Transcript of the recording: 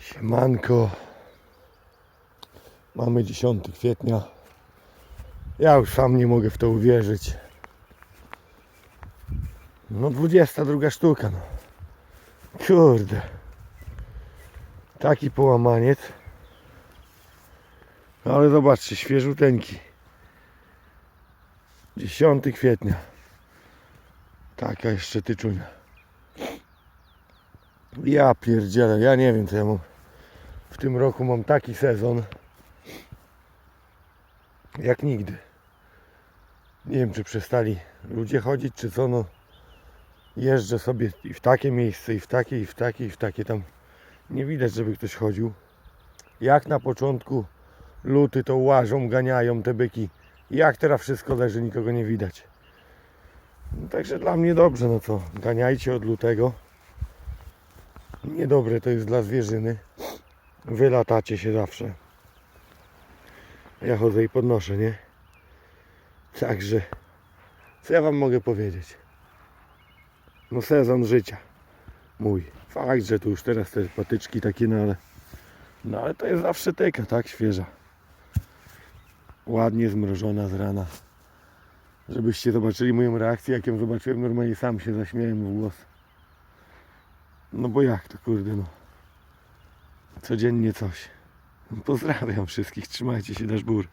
Siemanko. Mamy 10 kwietnia. Ja już sam nie mogę w to uwierzyć. No 22 sztuka no. Kurde. Taki połamaniec. Ale zobaczcie, świeżuteńki. 10 kwietnia. Taka jeszcze tyczunia. Ja pierdzielę, ja nie wiem co ja mam. W tym roku mam taki sezon jak nigdy. Nie wiem czy przestali ludzie chodzić czy co no. Jeżdżę sobie i w takie miejsce i w takie i w takie i w takie tam nie widać żeby ktoś chodził. Jak na początku luty to łażą, ganiają te byki. Jak teraz wszystko leży, nikogo nie widać. No, także dla mnie dobrze, no co, ganiajcie od lutego. Niedobre to jest dla zwierzyny. Wy latacie się zawsze. Ja chodzę i podnoszę, nie? Także, co ja wam mogę powiedzieć? No sezon życia. Mój. Fakt, że tu już teraz te patyczki takie, no ale... No ale to jest zawsze tyka, tak? Świeża. Ładnie zmrożona z rana. Żebyście zobaczyli moją reakcję, jak ją zobaczyłem, normalnie sam się zaśmiałem w głos. No bo jak to kurde no. Codziennie coś. Pozdrawiam wszystkich, trzymajcie się, nasz bór.